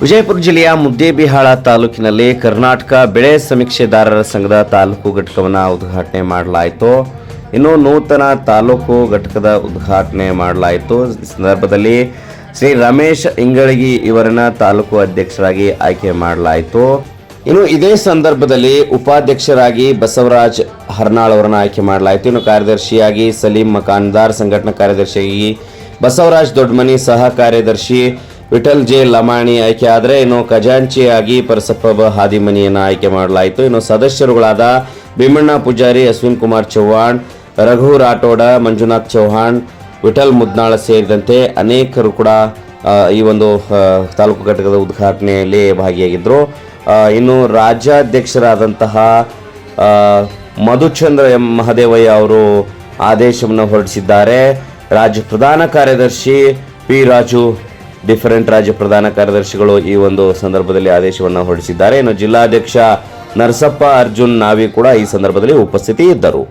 ವಿಜಯಪುರ ಜಿಲ್ಲೆಯ ಮುದ್ದೇಬಿಹಾಳ ತಾಲೂಕಿನಲ್ಲಿ ಕರ್ನಾಟಕ ಬೆಳೆ ಸಮೀಕ್ಷೆದಾರರ ಸಂಘದ ತಾಲೂಕು ಘಟಕವನ್ನು ಉದ್ಘಾಟನೆ ಮಾಡಲಾಯಿತು. ಇನ್ನು ನೂತನ ತಾಲೂಕು ಘಟಕದ ಉದ್ಘಾಟನೆ ಮಾಡಲಾಯಿತು. ಸಂದರ್ಭದಲ್ಲಿ ಶ್ರೀ ರಮೇಶ್ ಇಂಗಳಗಿ ಇವರನ್ನ ತಾಲೂಕು ಅಧ್ಯಕ್ಷರಾಗಿ ಆಯ್ಕೆ ಮಾಡಲಾಯಿತು. ಇನ್ನು ಇದೇ ಸಂದರ್ಭದಲ್ಲಿ ಉಪಾಧ್ಯಕ್ಷರಾಗಿ ಬಸವರಾಜ್ ಹರ್ನಾಳ್ ಅವರನ್ನು ಆಯ್ಕೆ ಮಾಡಲಾಯಿತು. ಇನ್ನು ಕಾರ್ಯದರ್ಶಿಯಾಗಿ ಸಲೀಂ ಮಕಾನ್ದಾರ್, ಸಂಘಟನಾ ಕಾರ್ಯದರ್ಶಿಯಾಗಿ ಬಸವರಾಜ್ ದೊಡ್ಡಮನಿ ಸಹ ಕಾರ್ಯದರ್ಶಿ, ವಿಠಲ್ ಜೆ ಲಮಾಣಿ ಆಯ್ಕೆ ಆದರೆ ಇನ್ನು ಖಜಾಂಚಿಯಾಗಿ ಪರಸಪ್ಪ ಹಾದಿಮನಿಯನ್ನು ಆಯ್ಕೆ ಮಾಡಲಾಯಿತು. ಇನ್ನು ಸದಸ್ಯರುಗಳಾದ ಭೀಮಣ್ಣ ಪೂಜಾರಿ, ಅಶ್ವಿನ್ ಕುಮಾರ್ ಚೌಹಾಣ್, ರಘು ರಾಠೋಡ, ಮಂಜುನಾಥ್ ಚೌಹಾಣ್, ವಿಠಲ್ ಮುದ್ನಾಳ ಸೇರಿದಂತೆ ಅನೇಕರು ಕೂಡ ಈ ಒಂದು ತಾಲೂಕು ಘಟಕದ ಉದ್ಘಾಟನೆಯಲ್ಲಿ ಭಾಗಿಯಾಗಿದ್ದರು ಇನ್ನು ರಾಜ್ಯಾಧ್ಯಕ್ಷರಾದಂತಹ ಮಧುಚಂದ್ರ ಎಂ. ಮಹದೇವಯ್ಯ ಅವರು ಆದೇಶವನ್ನು ಹೊರಡಿಸಿದ್ದಾರೆ. ರಾಜ್ಯ ಪ್ರಧಾನ ಕಾರ್ಯದರ್ಶಿ ಪಿ ರಾಜು ಡಿಫರೆಂಟ್ ರಾಜ್ಯ ಪ್ರಧಾನ ಕಾರ್ಯದರ್ಶಿಗಳು ಈ ಒಂದು ಸಂದರ್ಭದಲ್ಲಿ ಆದೇಶವನ್ನು ಹೊರಡಿಸಿದ್ದಾರೆ. ಇನ್ನು ಜಿಲ್ಲಾಧ್ಯಕ್ಷ ನರಸಪ್ಪ ಅರ್ಜುನ್ ನಾವಿ ಕೂಡ ಈ ಸಂದರ್ಭದಲ್ಲಿ ಉಪಸ್ಥಿತಿ ಇದ್ದರು.